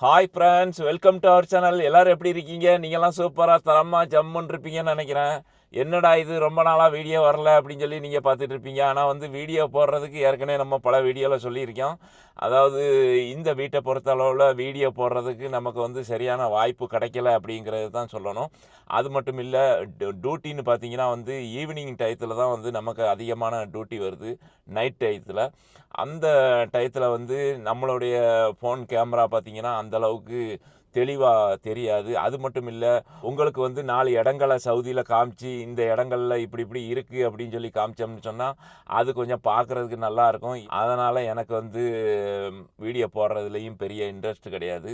Hi friends welcome to our channel எல்லோரும் எப்படி இருக்கீங்க? நீங்கள்லாம் சூப்பராக தரமாக ஜம்முன்னு இருப்பீங்கன்னு நினைக்கிறேன். என்னடா இது ரொம்ப நாளாக வீடியோ வரல அப்படின்னு சொல்லி நீங்கள் பார்த்துட்டு இருப்பீங்க. ஆனால் வந்து வீடியோ போடுறதுக்கு ஏற்கனவே நம்ம பல வீடியோவில் சொல்லியிருக்கோம். அதாவது இந்த வீட்டை பொறுத்தளவில் வீடியோ போடுறதுக்கு நமக்கு வந்து சரியான வாய்ப்பு கிடைக்கல அப்படிங்கிறது தான் சொல்லணும். அது மட்டும் இல்லை டியூட்டின்னு பார்த்தீங்கன்னா வந்து ஈவினிங் டயத்தில் தான் வந்து நமக்கு அதிகமான டியூட்டி வருது நைட் டயத்தில் அந்த டயத்தில் வந்து நம்மளுடைய ஃபோன் கேமரா பார்த்தீங்கன்னா அந்தளவுக்கு தெளிவாக தெரியாது. அது மட்டும் இல்லை உங்களுக்கு வந்து நாலு இடங்களை சவுதியில் காமிச்சு இந்த இடங்களில் இப்படி இப்படி இருக்குது அப்படின்னு சொல்லி காமிச்சோம்னு சொன்னால் அது கொஞ்சம் பார்க்குறதுக்கு நல்லா இருக்கும். அதனால் எனக்கு வந்து வீடியோ போடுறதுலேயும் பெரிய இன்ட்ரெஸ்ட் கிடையாது.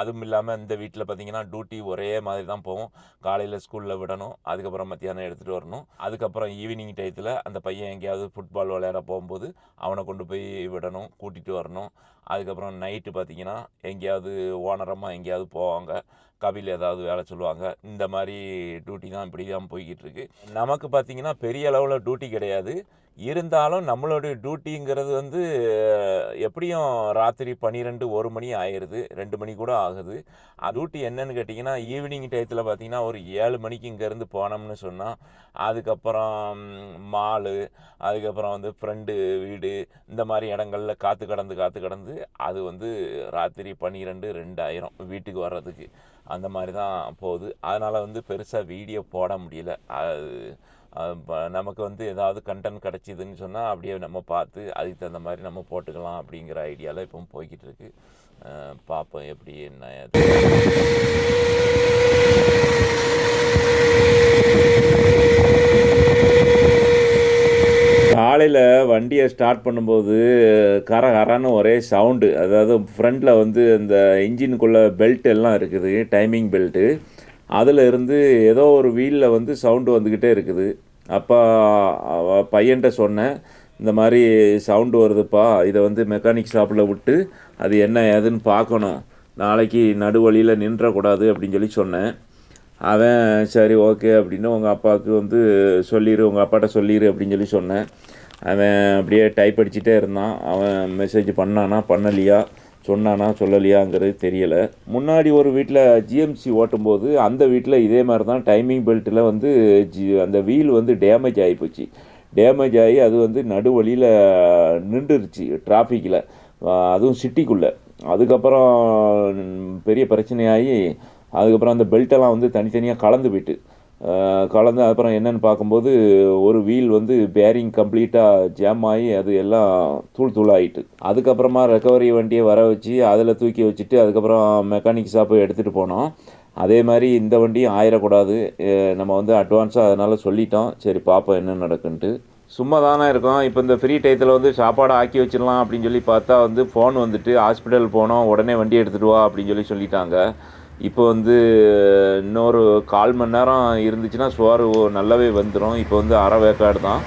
அதுவும் இல்லாமல் இந்த வீட்டில் பார்த்தீங்கன்னா டியூட்டி ஒரே மாதிரி தான் போகும். காலையில் ஸ்கூலில் விடணும் அதுக்கப்புறம் மத்தியானம் எடுத்துகிட்டு வரணும். அதுக்கப்புறம் ஈவினிங் டயத்தில் அந்த பையன் எங்கேயாவது ஃபுட்பால் விளையாட போகும்போது அவனை கொண்டு போய் விடணும் கூட்டிகிட்டு வரணும். அதுக்கப்புறம் நைட்டு பார்த்தீங்கன்னா எங்கேயாவது ஓனரமாக எங்கேயாவது போவாங்க. கபில் ஏதாவது வேலை சொல்லுவாங்க. இந்த மாதிரி டியூட்டி தான் இப்படி தான் போய்கிட்டு இருக்கு நமக்கு பார்த்திங்கன்னா பெரிய அளவில் டியூட்டி கிடையாது. இருந்தாலும் நம்மளுடைய டியூட்டிங்கிறது வந்து எப்படியும் ராத்திரி பன்னிரெண்டு ஒரு மணி ஆயிடுது ரெண்டு மணி கூட ஆகுது. டியூட்டி என்னன்னு கேட்டிங்கன்னா ஈவினிங் டயத்தில் பார்த்திங்கன்னா ஒரு ஏழு மணிக்கு இங்கேருந்து போனோம்னு சொன்னால் அதுக்கப்புறம் மாலு அதுக்கப்புறம் வந்து ஃப்ரெண்டு வீடு இந்த மாதிரி இடங்கள்ல காற்று கடந்து காற்று கடந்து அது வந்து ராத்திரி பன்னிரெண்டு ரெண்டாயிரம் வீட்டுக்கு வர்றதுக்கு. அந்த மாதிரி தான் போகுது. அதனால் வந்து பெருசாக வீடியோ போட முடியல. அது நமக்கு வந்து ஏதாவது கண்டென்ட் கிடச்சிதுன்னு சொன்னால் அப்படியே நம்ம பார்த்து அதுக்கு தகுந்த மாதிரி நம்ம போட்டுக்கலாம் அப்படிங்கிற ஐடியாவில் இப்போ போய்கிட்டு இருக்கு. பார்ப்போம் எப்படி என்ன ஏது. காலையில் வண்டியை ஸ்டார்ட் பண்ணும்போது கர கரன்னு ஒரே சவுண்டு அதாவது ஃப்ரண்டில் வந்து இந்த இன்ஜினுக்குள்ளே பெல்ட் எல்லாம் இருக்குது டைமிங் பெல்ட்டு அதில் இருந்து ஏதோ ஒரு வீலில் வந்து சவுண்டு வந்துக்கிட்டே இருக்குது. அப்போ பையன்கிட்ட சொன்னேன் இந்த மாதிரி சவுண்டு வருதுப்பா இதை வந்து மெக்கானிக் ஷாப்பில் விட்டு அது என்ன ஏதுன்னு பார்க்கணும். நாளைக்கு நடுவழியில் நின்றக்கூடாது அப்படின்னு சொல்லி சொன்னேன். அவன் சரி ஓகே அப்படின்னு உங்கள் அப்பாவுக்கு வந்து சொல்லிடு உங்கள் அப்பாட்ட சொல்லிடு அப்படின்னு சொல்லி சொன்னேன். அவன் அப்படியே டைப் அடிச்சுட்டே இருந்தான். அவன் மெசேஜ் பண்ணானா பண்ணலையா? சொன்னானா சொல்லலையாங்கிறது தெரியலை. முன்னாடி ஒரு வீட்டில் ஜிஎம்சி ஓட்டும்போது அந்த வீட்டில் இதே மாதிரி தான் டைமிங் பெல்ட்டில் வந்து ஜி அந்த வீல் வந்து டேமேஜ் ஆகிப்போச்சு டேமேஜ் ஆகி அது வந்து நடுவழியில் நின்றுருச்சு டிராஃபிக்கில் அதுவும் சிட்டிக்குள்ளே அதுக்கப்புறம் பெரிய பிரச்சனையாகி அதுக்கப்புறம் அந்த பெல்ட்டெல்லாம் வந்து தனித்தனியாக கலந்து போயிட்டு. கலந்து அப்புறம் என்னென்னு பார்க்கும்போது ஒரு வீல் வந்து பேரிங் கம்ப்ளீட்டாக ஜாம் ஆகி அது எல்லாம் தூள் தூளாகிட்டு அதுக்கப்புறமா ரெக்கவரி வண்டியை வர வச்சு அதில் தூக்கி வச்சுட்டு அதுக்கப்புறம் மெக்கானிக் ஷாப்பு எடுத்துகிட்டு போனோம். அதே மாதிரி இந்த வண்டியும் ஆயிடக்கூடாது நம்ம வந்து அட்வான்ஸாக அதனால் சொல்லிட்டோம். சரி பார்ப்போம் என்ன நடக்குன்ட்டு. சும்மா தானே இருக்கோம். இப்போ இந்த ஃப்ரீ டயத்தில் வந்து சாப்பாடு ஆக்கி வச்சிடலாம் அப்படின்னு சொல்லி பார்த்தா வந்து ஃபோன் வந்துட்டு ஹாஸ்பிட்டல் போனோம். உடனே வண்டி எடுத்துகிட்டு வா அப்படின்னு சொல்லி சொல்லிட்டாங்க. இப்போ வந்து இன்னொரு கால் மணி நேரம் இருந்துச்சுன்னா சோறு நல்லாவே வந்துடும் இப்போ வந்து அரை வேக்காடு தான்.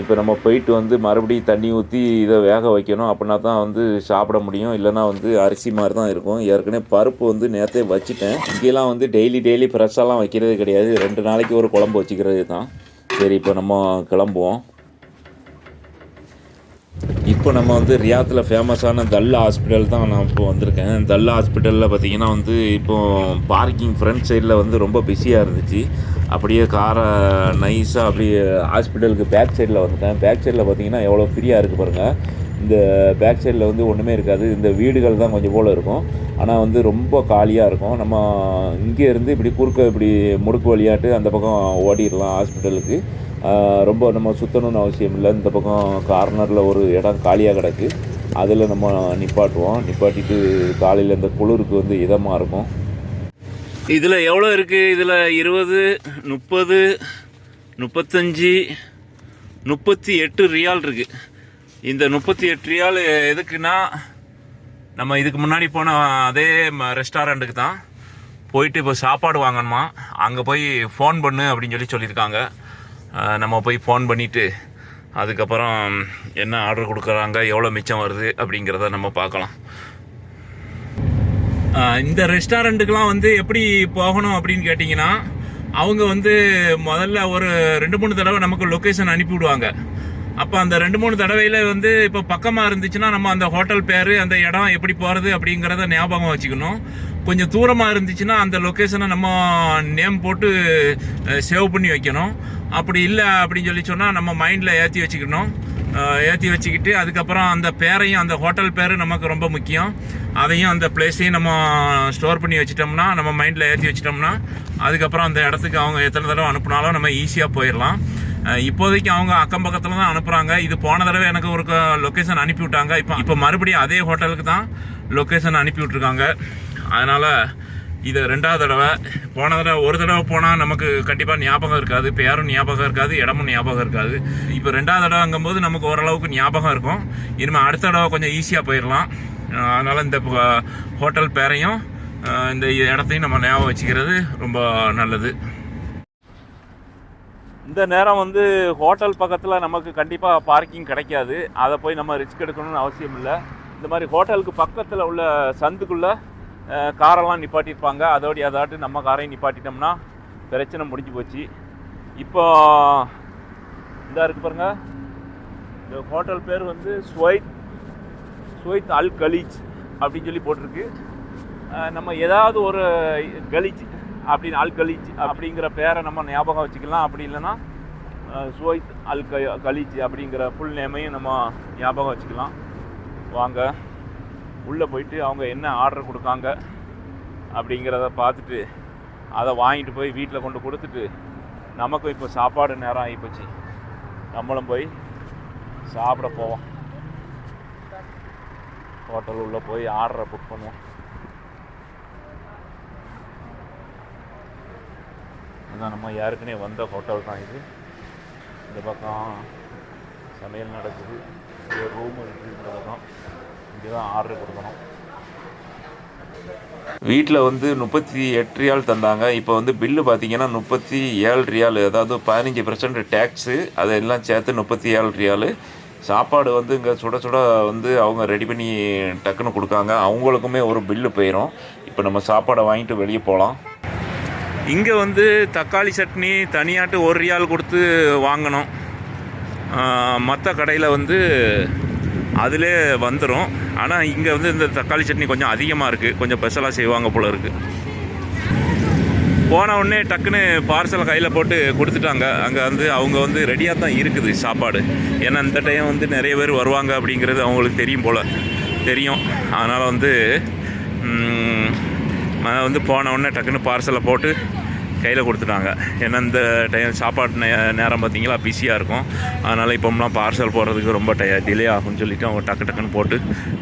இப்போ நம்ம போயிட்டு வந்து மறுபடியும் தண்ணி ஊற்றி இதை வேக வைக்கணும். அப்படின்னா தான் வந்து சாப்பிட முடியும். இல்லைன்னா வந்து அரிசி மாதிரி தான் இருக்கும். ஏற்கனவே பருப்பு வந்து நேரத்தே வச்சுட்டேன். இங்கெல்லாம் வந்து டெய்லி டெய்லி ஃப்ரெஷ்ஷாலாம் வைக்கிறது கிடையாது. ரெண்டு நாளைக்கு ஒரு குழம்பு வச்சுக்கிறது தான். சரி இப்போ நம்ம கிளம்புவோம். இப்போ நம்ம வந்து ரியாத்தில் ஃபேமஸான தல்லா ஹாஸ்பிட்டல் தான் நான் இப்போ வந்திருக்கேன். தல்லா ஹாஸ்பிட்டலில் பார்த்தீங்கன்னா வந்து இப்போது பார்க்கிங் ஃப்ரண்ட் சைடில் வந்து ரொம்ப பிஸியாக இருந்துச்சு. அப்படியே காரை நைஸாக அப்படியே ஹாஸ்பிட்டலுக்கு பேக் சைடில் வந்துட்டேன். பேக் சைடில் பார்த்தீங்கன்னா எவ்வளோ ஃப்ரீயாக இருக்குது பாருங்கள் இந்த பேக் சைடில் வந்து ஒன்றுமே இருக்காது. இந்த வீடுகள் தான் கொஞ்சம் போல் இருக்கும். ஆனால் வந்து ரொம்ப காலியாக இருக்கும். நம்ம இங்கே இருந்து இப்படி குறுக்க இப்படி முடுக்கு வழியாட்டு அந்த பக்கம் ஓடிடலாம் ஹாஸ்பிட்டலுக்கு ரொம்ப நம்ம சுற்றணும்னு அவசியம் இல்லை. இந்த பக்கம் கார்னரில் ஒரு இடம் காலியாக கிடக்கு. அதில் நம்ம நிப்பாட்டுவோம். நிப்பாட்டிட்டு காலையில் இந்த குளிருக்கு வந்து இதமாக இருக்கும். இதில் எவ்வளோ இருக்குது இதில் இருபது முப்பது முப்பத்தஞ்சு முப்பத்தி எட்டு ரியால் இருக்குது இந்த முப்பத்தி எட்டு ரியால் எதுக்குன்னா நம்ம இதுக்கு முன்னாடி போன அதே ரெஸ்டாரண்ட்டுக்கு தான் போயிட்டு இப்போ சாப்பாடு வாங்கணுமா. அங்கே போய் ஃபோன் பண்ணு அப்படின்னு சொல்லி சொல்லியிருக்காங்க. நம்ம போய் ஃபோன் பண்ணிவிட்டு அதுக்கப்புறம் என்ன ஆர்டர் கொடுக்குறாங்க எவ்வளோ மிச்சம் வருது அப்படிங்கிறத நம்ம பார்க்கலாம். இந்த ரெஸ்டாரண்ட்டுக்கெலாம் வந்து எப்படி போகணும் அப்படின்னு கேட்டிங்கன்னா அவங்க வந்து முதல்ல ஒரு ரெண்டு மூணு தடவை நமக்கு லொக்கேஷன் அனுப்பி விடுவாங்க. அப்போ அந்த ரெண்டு மூணு தடவையில் வந்து இப்போ பக்கமாக இருந்துச்சுன்னா நம்ம அந்த ஹோட்டல் பேர் அந்த இடம் எப்படி போகிறது அப்படிங்கிறத ஞாபகம் வச்சுக்கணும். கொஞ்சம் தூரமாக இருந்துச்சுன்னா அந்த லொக்கேஷனை நம்ம நேம் போட்டு சேவ் பண்ணி வைக்கணும். அப்படி இல்லை அப்படின்னு சொல்லி சொன்னால் நம்ம மைண்டில் ஏற்றி வச்சுக்கணும். ஏற்றி வச்சுக்கிட்டு அதுக்கப்புறம் அந்த பேரையும் அந்த ஹோட்டல் பேர் நமக்கு ரொம்ப முக்கியம். அதையும் அந்த பிளேஸையும் நம்ம ஸ்டோர் பண்ணி வச்சிட்டோம்னா நம்ம மைண்டில் ஏற்றி வச்சிட்டோம்னா அதுக்கப்புறம் அந்த இடத்துக்கு அவங்க எத்தனை தடவை அனுப்புனாலும் நம்ம ஈஸியாக போயிடலாம். இப்போதைக்கு அவங்க அக்கம் பக்கத்தில் தான் அனுப்புகிறாங்க இது போன தடவை எனக்கு ஒரு லொக்கேஷன் அனுப்பி விட்டாங்க இப்போ இப்போ மறுபடியும் அதே ஹோட்டலுக்கு தான் லொக்கேஷன் அனுப்பி விட்ருக்காங்க அதனால் இது ரெண்டாவது தடவை போன தடவை ஒரு தடவை போனால் நமக்கு கண்டிப்பாக ஞாபகம் இருக்காது. பேரும் ஞாபகம் இருக்காது இடமும் ஞாபகம் இருக்காது. இப்போ ரெண்டாவது தடவைங்கும்போது நமக்கு ஓரளவுக்கு ஞாபகம் இருக்கும். இனிமேல் அடுத்த தடவை கொஞ்சம் ஈஸியாக போயிடலாம். அதனால் இந்த ஹோட்டல் பேரையும் இந்த இடத்தையும் நம்ம ஞாபகம் வச்சுக்கிறது ரொம்ப நல்லது. இந்த நேரம் வந்து ஹோட்டல் பக்கத்தில் நமக்கு கண்டிப்பாக பார்க்கிங் கிடைக்காது. அதை போய் நம்ம ரிஸ்க் எடுக்கணும்னு அவசியம் இல்லை. இந்த மாதிரி ஹோட்டலுக்கு பக்கத்தில் உள்ள சந்துக்குள்ளே காரெல்லாம் நிப்பாட்டியிருப்பாங்க. அதோடைய அதாட்டு நம்ம காரையும் நிப்பாட்டிட்டோம்னா பிரச்சனை முடிஞ்சு போச்சு. இப்போ இதாக இருக்கு பாருங்க. இந்த ஹோட்டல் பேர் வந்து ஸ்வைத் ஸ்வைத் அல் கலீச் அப்படின்னு சொல்லி போட்டிருக்கு. நம்ம ஏதாவது ஒரு கலீஜ் அப்படின்னு அல் கலீச் அப்படிங்கிற பேரை நம்ம ஞாபகம் வச்சுக்கலாம். அப்படி இல்லைன்னா அஹ் சுவைத் அல் க கலீஜ் அப்படிங்கிற ஃபுல் நேமையும் நம்ம ஞாபகம் வச்சுக்கலாம். வாங்க. உள்ளே போயிட்டு அவங்க என்ன ஆர்டர் கொடுக்காங்க அப்படிங்கிறத பார்த்துட்டு அதை வாங்கிட்டு போய் வீட்டில் கொண்டு கொடுத்துட்டு நமக்கும் இப்போ சாப்பாடு நேரம் ஆகிப்போச்சு. நம்மளும் போய் சாப்பிட போவோம். ஹோட்டல் உள்ளே போய் ஆர்டரை புக் பண்ணுவோம். அதான் நம்ம ஏற்கனவே வந்த ஹோட்டல் தான் இது. இந்த பக்கம் சமையல் நடக்குது. ரூம் இருக்குது இந்த பக்கம் இங்கே தான் ஆர்டர் கொடுக்கணும். வீட்டில் வந்து முப்பத்தி எட்டு ரியால் தந்தாங்க. இப்போ வந்து பில்லு பார்த்தீங்கன்னா முப்பத்தி ஏழு ரியால் அதாவது பதினஞ்சு பர்சன்ட் டேக்ஸு அதெல்லாம் சேர்த்து முப்பத்தி ஏழு ரியாலு. சாப்பாடு வந்து இங்கே சுட சுட வந்து அவங்க ரெடி பண்ணி டக்குன்னு கொடுக்காங்க. அவங்களுக்குமே ஒரு பில்லு போயிடும் இப்போ நம்ம சாப்பாடை வாங்கிட்டு வெளியே போகலாம் இங்கே வந்து தக்காளி சட்னி தனியாட்டு ஒரு ரியால் கொடுத்து வாங்கணும். மற்ற கடையில் வந்து அதிலே வந்துடும் ஆனால் இங்கே வந்து இந்த தக்காளி சட்னி கொஞ்சம் அதிகமாக இருக்குது கொஞ்சம் ஸ்பெஷலாக செய்வாங்க போல் இருக்குது போன உடனே டக்குன்னு பார்சலை கையில் போட்டு கொடுத்துட்டாங்க. அங்கே வந்து அவங்க வந்து ரெடியாக தான் இருக்குது சாப்பாடு. ஏன்னா இந்த டைம் வந்து நிறைய பேர் வருவாங்க அப்படிங்கிறது அவங்களுக்கு தெரியும் போல். தெரியும். அதனால் வந்து வந்து போன உடனே டக்குன்னு பார்சலை போட்டு கையில் கொடுத்துட்டாங்க. ஏன்னா இந்த டைம் சாப்பாடு நே நேரம் பார்த்திங்களா பிஸியாக இருக்கும். அதனால் இப்போம்லாம் பார்சல் போடுறதுக்கு ரொம்ப டய டிலே ஆகும்னு சொல்லிட்டு அவங்க டக்கு டக்குன்னு போட்டு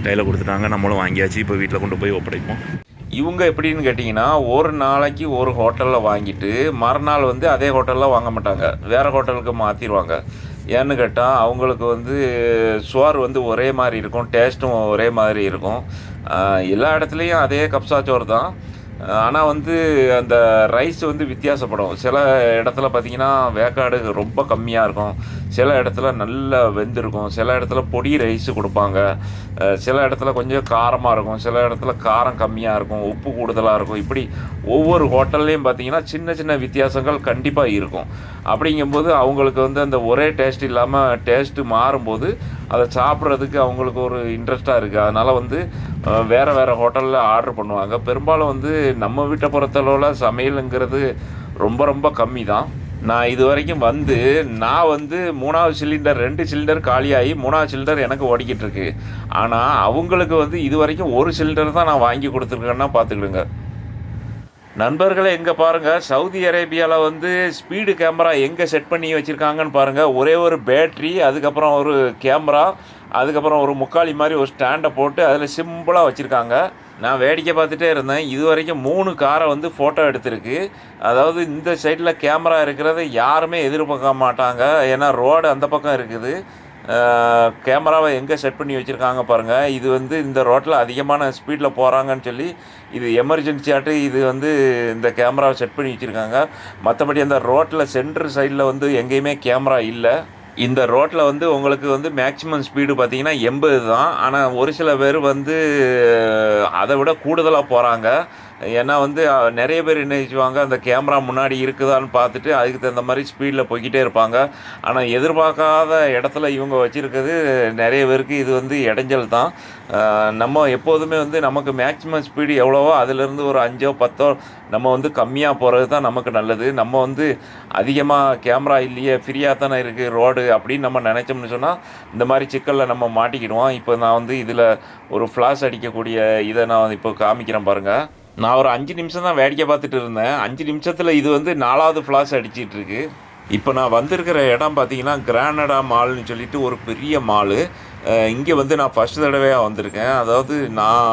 கையில் கொடுத்துட்டாங்க. நம்மளும் வாங்கியாச்சு. இப்போ வீட்டில் கொண்டு போய் ஒப்படைப்போம். இவங்க எப்படின்னு கேட்டிங்கன்னா ஒரு நாளைக்கு ஒரு ஹோட்டலில் வாங்கிட்டு மறுநாள் வந்து அதே ஹோட்டலில் வாங்க மாட்டாங்க. வேறு ஹோட்டலுக்கு மாற்றிடுவாங்க ஏன்னு கேட்டால் அவங்களுக்கு வந்து சோறு வந்து ஒரே மாதிரி இருக்கும் டேஸ்ட்டும் ஒரே மாதிரி இருக்கும். எல்லா இடத்துலையும் அதே கப்சா சோறு தான். ஆனால் வந்து அந்த ரைஸ் வந்து வித்தியாசப்படும். சில இடத்துல பார்த்தீங்கன்னா வேக்காடு ரொம்ப கம்மியாக இருக்கும். சில இடத்துல நல்லா வெந்திருக்கும். சில இடத்துல பொடி ரைஸ் கொடுப்பாங்க. சில இடத்துல கொஞ்சம் காரமாக இருக்கும். சில இடத்துல காரம் கம்மியாக இருக்கும். உப்பு கூடுதலாக இருக்கும். இப்படி ஒவ்வொரு ஹோட்டல்லையும் பார்த்தீங்கன்னா சின்ன சின்ன வித்தியாசங்கள் கண்டிப்பாக இருக்கும். அப்படிங்கும்போது அவங்களுக்கு வந்து அந்த ஒரே டேஸ்ட் இல்லாமல் டேஸ்ட்டு மாறும்போது அதை சாப்பிட்றதுக்கு அவங்களுக்கு ஒரு இன்ட்ரெஸ்ட்டாக இருக்குது அதனால் வந்து வேறு வேறு ஹோட்டலில் ஆர்டர் பண்ணுவாங்க. பெரும்பாலும் வந்து நம்ம வீட்டை பொறுத்தளவில் சமையலுங்கிறது ரொம்ப ரொம்ப கம்மி தான் நான் இது வரைக்கும் வந்து நான் வந்து மூணாவது சிலிண்டர் ரெண்டு சிலிண்டர் காலியாகி மூணாவது சிலிண்டர் எனக்கு ஓடிக்கிட்டு இருக்கு. ஆனால் அவங்களுக்கு வந்து இது வரைக்கும் ஒரு சிலிண்டர் தான் நான் வாங்கி கொடுத்துருக்கேன்னா பார்த்துக்கிடுங்க. நண்பர்களை எங்கே பாருங்கள் சவுதி அரேபியாவில் வந்து ஸ்பீடு கேமரா எங்கே செட் பண்ணி வச்சுருக்காங்கன்னு பாருங்கள் ஒரே ஒரு பேட்ரி அதுக்கப்புறம் ஒரு கேமரா அதுக்கப்புறம் ஒரு முக்காலி மாதிரி ஒரு ஸ்டாண்டை போட்டு அதில் சிம்பிளாக வச்சுருக்காங்க. நான் வேடிக்கை பார்த்துட்டே இருந்தேன். இது வரைக்கும் மூணு காரை வந்து ஃபோட்டோ எடுத்திருக்கு. அதாவது இந்த சைடில் கேமரா இருக்கிறத யாருமே எதிர்பார்க்க மாட்டாங்க. ஏன்னா ரோடு அந்த பக்கம் இருக்குது. கேமராவை எங்கே செட் பண்ணி வச்சுருக்காங்க பாருங்கள் இது வந்து இந்த ரோட்டில் அதிகமான ஸ்பீடில் போகிறாங்கன்னு சொல்லி இது எமர்ஜென்சியாட்டு இது வந்து இந்த கேமராவை செட் பண்ணி வச்சுருக்காங்க. மற்றபடி அந்த ரோட்டில் சென்ட்ரு சைடில் வந்து எங்கேயுமே கேமரா இல்லை. இந்த ரோட்டில் வந்து உங்களுக்கு வந்து மேக்ஸிமம் ஸ்பீடு பார்த்தீங்கன்னா எண்பது தான். ஆனால் ஒரு சில பேர் வந்து அதை விட கூடுதலாக போகிறாங்க ஏன்னா வந்து நிறைய பேர் என்ன செய்வாங்க அந்த கேமரா முன்னாடி இருக்குதான்னு பார்த்துட்டு அதுக்கு தகுந்த மாதிரி ஸ்பீடில் போய்கிட்டே இருப்பாங்க. ஆனால் எதிர்பார்க்காத இடத்துல இவங்க வச்சுருக்கிறது நிறைய பேருக்கு இது வந்து இடைஞ்சல் தான். நம்ம எப்போதுமே வந்து நமக்கு மேக்ஸிமம் ஸ்பீடு எவ்வளவோ அதுலேருந்து ஒரு அஞ்சோ பத்தோ நம்ம வந்து கம்மியாக போகிறது தான் நமக்கு நல்லது. நம்ம வந்து அதிகமாக கேமரா இல்லையே ஃப்ரீயாக தானே இருக்குது ரோடு அப்படின்னு நம்ம நினச்சோம்னு சொன்னால் இந்த மாதிரி சிக்கலில் நம்ம மாட்டிக்கிடுவோம். இப்போ நான் வந்து இதில் ஒரு ஃப்ளாஷ் அடிக்கக்கூடிய இதை நான் இப்போ காமிக்கிறேன் பாருங்கள் நான் ஒரு அஞ்சு நிமிஷம் தான் வேடிக்கை பார்த்துட்டு இருந்தேன். அஞ்சு நிமிஷத்தில் இது வந்து நாலாவது ஃப்ளாஷ் அடிச்சிட்டு இருக்கு இப்போ நான் வந்திருக்கிற இடம் பார்த்தீங்கன்னா கிரானடா மால்னு சொல்லிட்டு ஒரு பெரிய மாலு இங்கே வந்து நான் ஃபஸ்ட் தடவையாக வந்திருக்கேன். அதாவது நான்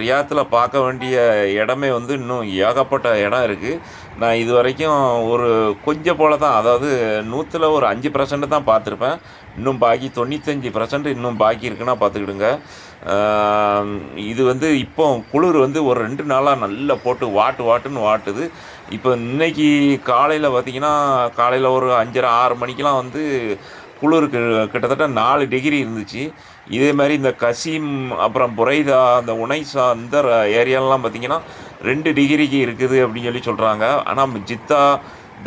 ரியாத்தில் பார்க்க வேண்டிய இடமே வந்து இன்னும் ஏகப்பட்ட இடம் இருக்குது நான் இது வரைக்கும் ஒரு கொஞ்சம் போல் தான் அதாவது நூற்றில் ஒரு அஞ்சு பர்சன்ட் தான் பார்த்துருப்பேன். இன்னும் பாக்கி தொண்ணூத்தஞ்சு பர்சன்ட் இன்னும் பாக்கி இருக்குன்னா பார்த்துக்கிடுங்க இது வந்து இப்போ குளிர் வந்து ஒரு ரெண்டு நாளாக நல்லா போட்டு வாட்டு வாட்டுன்னு வாட்டுது. இப்போ இன்றைக்கி காலையில் பார்த்தீங்கன்னா காலையில் ஒரு அஞ்சரை ஆறு மணிக்கெலாம் வந்து குளிருக்கு கிட்டத்தட்ட நாலு டிகிரி இருந்துச்சு. இதே மாதிரி இந்த கசீம் அப்புறம் புரைதா அந்த உனைசா அந்த ஏரியாலலாம் பார்த்தீங்கன்னா ரெண்டு டிகிரிக்கு இருக்குது அப்படின்னு சொல்லி சொல்கிறாங்க ஆனால் ஜித்தா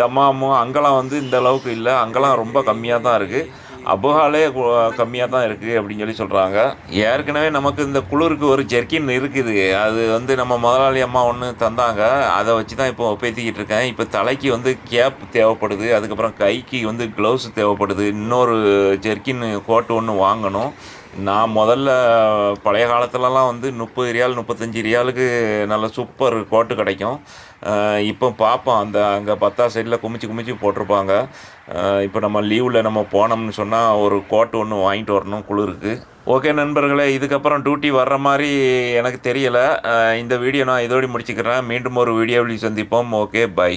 தமாமு அங்கெல்லாம் வந்து இந்த அளவுக்கு இல்லை. அங்கெல்லாம் ரொம்ப கம்மியாக தான் இருக்குது அபுகாலே கம்மியாக தான் இருக்குது அப்படின்னு சொல்லி சொல்கிறாங்க ஏற்கனவே நமக்கு இந்த குளிருக்கு ஒரு ஜெர்கின் இருக்குது. அது வந்து நம்ம முதலாளி அம்மா ஒன்று தந்தாங்க. அதை வச்சு தான் இப்போ பேத்திக்கிட்டு இருக்கேன். இப்போ தலைக்கு வந்து கேப் தேவைப்படுது. அதுக்கப்புறம் கைக்கு வந்து க்ளவுஸ் தேவைப்படுது. இன்னொரு ஜெர்கின் கோட்டு ஒன்று வாங்கணும். நான் முதல்ல பழைய காலத்துலலாம் வந்து முப்பது ரியால் முப்பத்தஞ்சு ரியாலுக்கு நல்ல சூப்பர் கோட்டு கிடைக்கும். இப்போ பார்ப்போம் அந்த அங்கே பத்தா சைடில் குமிச்சு குமிச்சு போட்டிருப்பாங்க. இப்போ நம்ம லீவில் நம்ம போனோம்னு சொன்னால் ஒரு கோட்டு ஒன்று வாங்கிட்டு வரணும் குளிருக்கு. ஓகே நண்பர்களே இதுக்கப்புறம் டியூட்டி வர்ற மாதிரி எனக்கு தெரியலை. இந்த வீடியோ நான் இதோடு முடிச்சுக்கிறேன். மீண்டும் ஒரு வீடியோவில் சந்திப்போம். Okay bye